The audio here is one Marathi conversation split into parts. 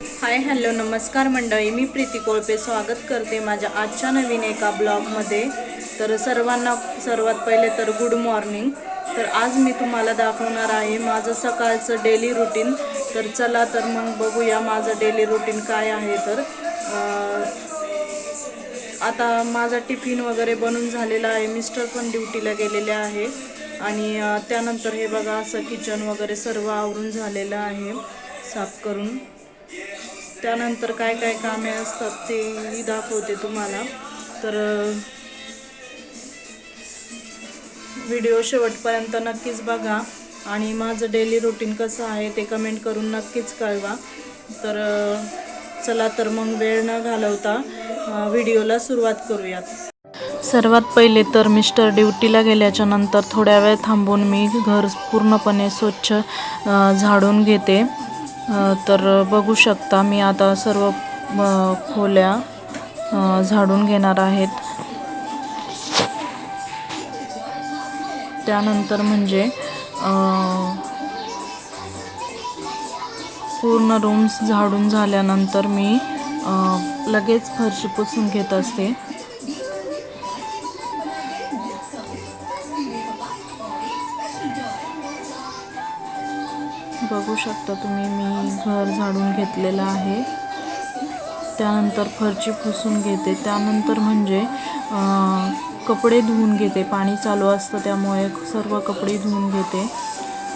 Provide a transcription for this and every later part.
हाय हॅलो नमस्कार मंडळी. मी प्रीती कोळपे स्वागत करते माझ्या आजच्या नवीन एका ब्लॉगमध्ये. तर सर्वांना सर्वात पहिले तर गुड मॉर्निंग तर आज मी तुम्हाला दाखवणार आहे माझं सकाळचं डेली रुटीन तर चला तर मग बघूया माझं डेली रुटीन काय आहे तर. आता माझा टिफिन वगैरे बनून झालेला आहे. मिस्टर पण ड्युटीला गेलेले आहे. आणि त्यानंतर हे बघा असं किचन वगैरे सर्व आवरून झालेलं आहे. साफ करून. त्यानंतर काय काय कामे असतात तेही दाखवते तुम्हाला. तर व्हिडिओ शेवटपर्यंत नक्कीच बघा. आणि माझं डेली रुटीन कसं आहे ते कमेंट करून नक्कीच कळवा. तर चला तर मग वेळ न घालवता व्हिडिओला सुरुवात करूयात. सर्वात पहिले तर मिस्टर ड्युटीला गेल्याच्यानंतर थोड्या वेळ थांबून मी घर पूर्णपणे स्वच्छ झाडून घेते. तर बघू शकता मी आता सर्व खोल्या झाडून घेणार आहेत. त्यानंतर म्हणजे पूर्ण रूम्स झाडून झाल्यानंतर मी लगेच फरशी पुसून घेत असते. बघू शकता तुम्ही मी घर झाडून घेतलेलं आहे. त्यानंतर फरची पुसून घेते. त्यानंतर म्हणजे कपडे धुवून घेते. पाणी चालू असतं त्यामुळे सर्व कपडे धुवून घेते.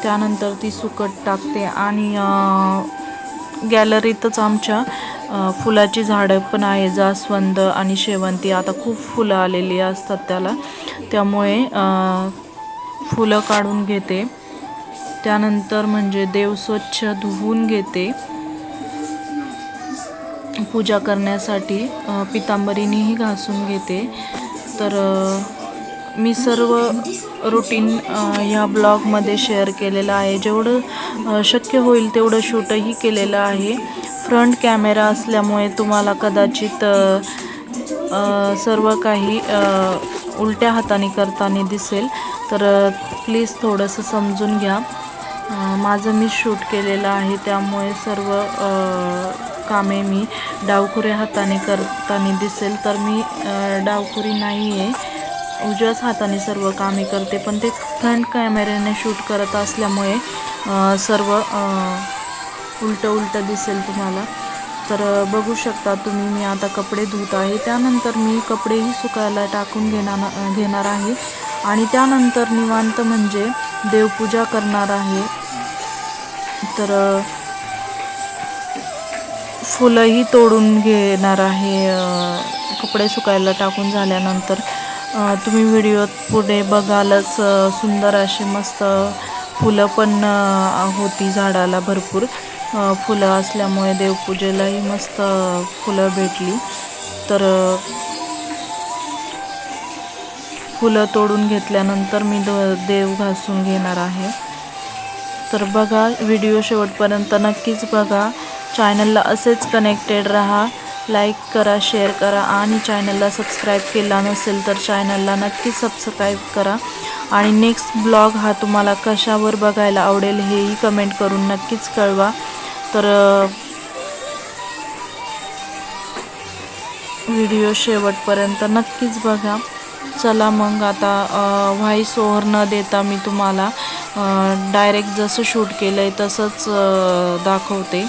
त्यानंतर ती सुकट टाकते आणि गॅलरीतच आमच्या फुलाची झाडं पण आहे जास्वंद आणि शेवंती. आता खूप फुलं आलेली असतात त्याला. त्यामुळे फुलं काढून घेते. त्यानंतर म्हणजे देव स्वच्छ धुवून घेते. पूजा करण्यासाठी पितांबरीनीही घासून घेते. तर मी सर्व रुटीन ह्या ब्लॉगमध्ये शेअर केलेलं आहे. जेवढं शक्य होईल तेवढं शूटही केलेलं आहे. फ्रंट कॅमेरा असल्यामुळे तुम्हाला कदाचित सर्व काही उलट्या हाताने करताना दिसेल. तर प्लीज थोडंसं समजून घ्या. माझं मी शूट केलेलं आहे त्यामुळे सर्व कामे मी डावखुऱ्या हाताने करताना दिसेल. तर मी डावखुरी नाही आहे उजव्याच हाताने सर्व कामे करते पण ते फ्रंट कॅमेऱ्याने शूट करत असल्यामुळे सर्व उलटं उलटं दिसेल तुम्हाला. तर बघू शकता तुम्ही मी आता कपडे धुत आहे. त्यानंतर मी कपडेही सुकायला टाकून घेणार घेणार आहे. आणि त्यानंतर निवांत म्हणजे देवपूजा करणार आहे. तर फुलंही तोडून घेणार आहे कपडे सुकायला टाकून झाल्यानंतर. तुम्ही व्हिडिओत पुढे बघालच सुंदर अशी मस्त फुलं पण होती झाडाला भरपूर. फुलं असल्यामुळे देवपूजेलाही मस्त फुलं भेटली. तर फुलं तोडून घेतल्यानंतर मी द देव घासून घेणार आहे. तर बघा व्हिडिओ शेवटपर्यंत नक्कीच बघा. चॅनलला असेच कनेक्टेड राहा. लाईक करा शेअर करा आणि चॅनलला सबस्क्राईब केला नसेल तर चॅनलला नक्की सबस्क्राईब करा. आणि नेक्स्ट ब्लॉग हा तुम्हाला कशावर बघायला आवडेल हेही कमेंट करून नक्कीच कळवा. तर व्हिडिओ शेवटपर्यंत नक्कीच बघा. चला मग आता व्हॉइस ओव्हर न देता मी तुम्हाला डायरेक्ट जसं शूट केलं आहे तसंच दाखवते.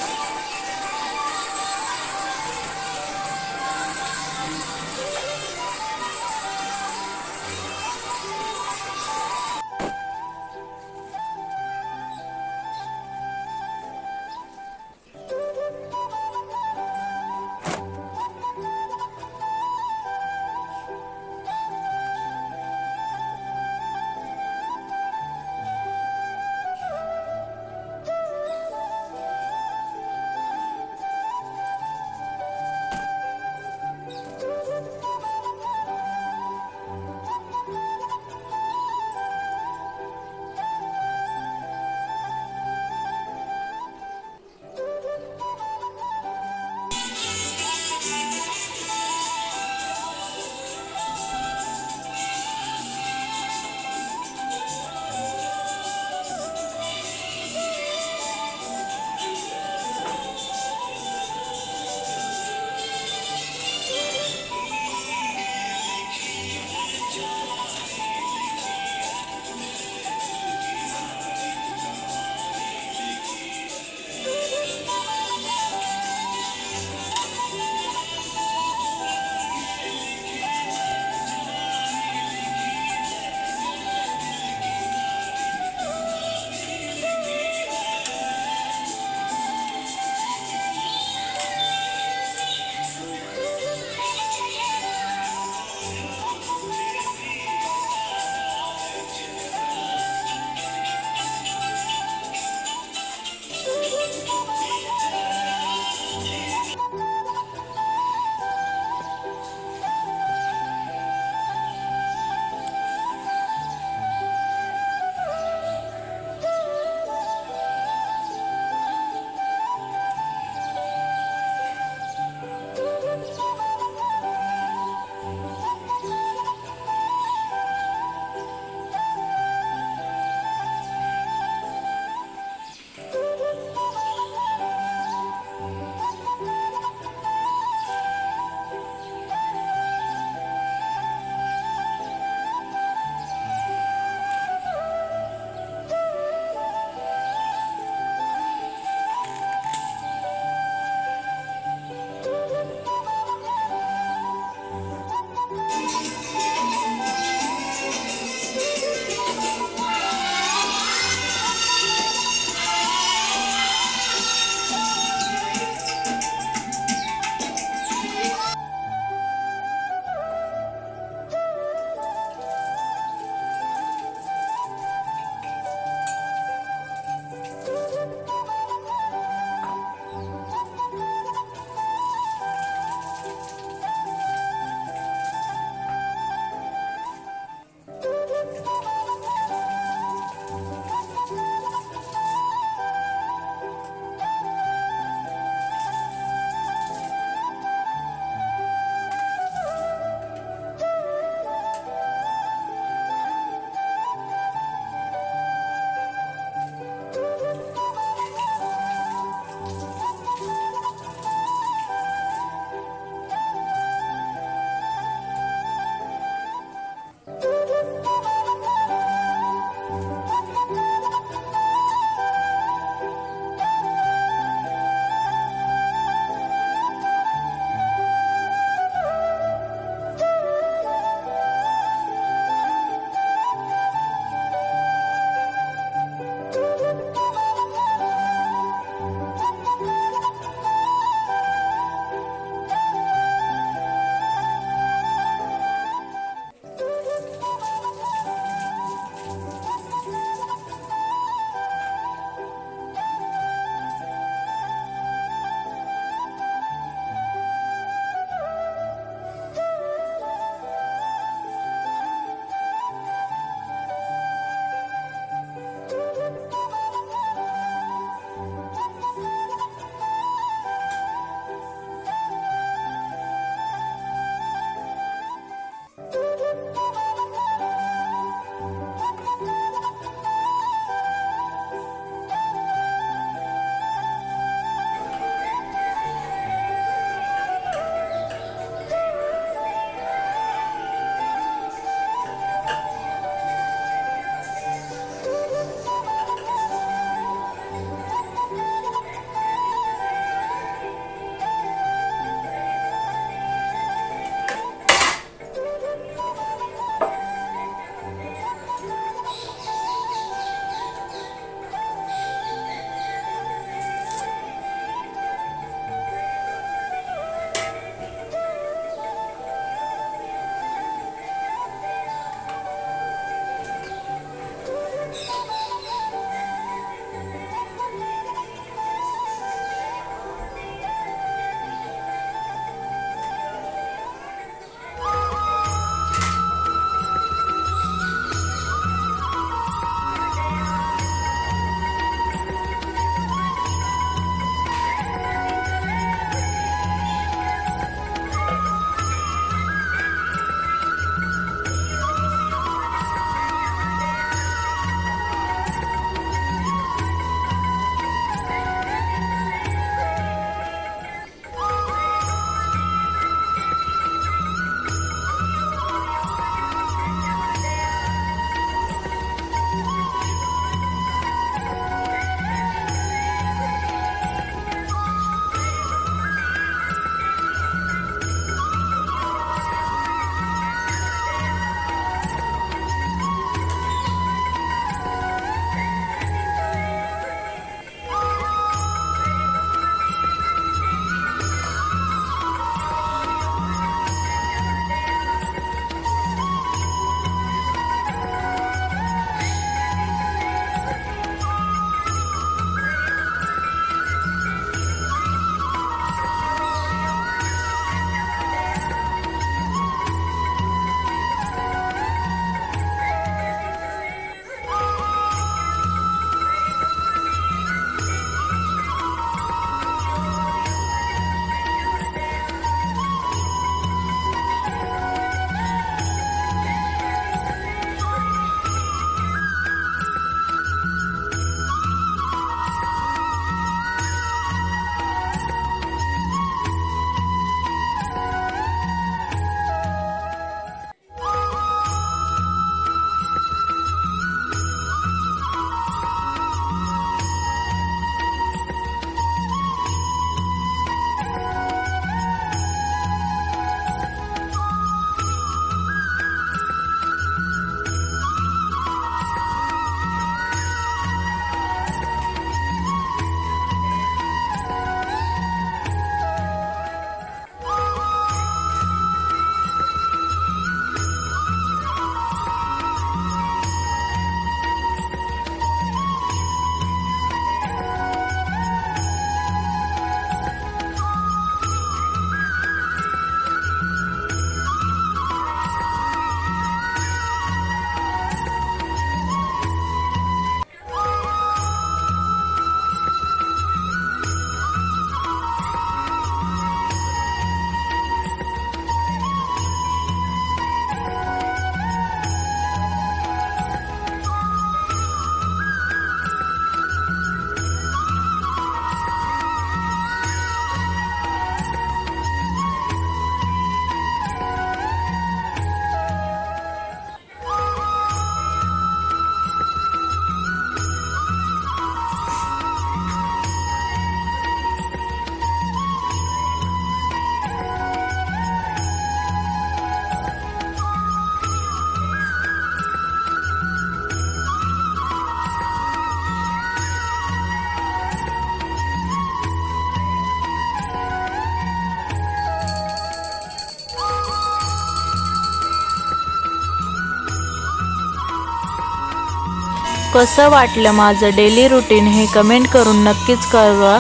कसं वाटलं माझं डेली रुटीन हे कमेंट करून नक्कीच कळवा.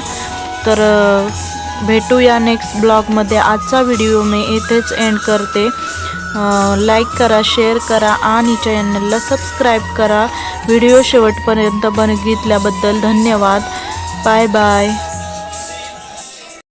तर भेटूया नेक्स्ट ब्लॉगमध्ये आजचा व्हिडिओ मी इथेच एंड करते. लाईक करा शेअर करा आणि चॅनलला सबस्क्राईब करा. व्हिडिओ शेवटपर्यंत बघितल्याबद्दल धन्यवाद. Bye bye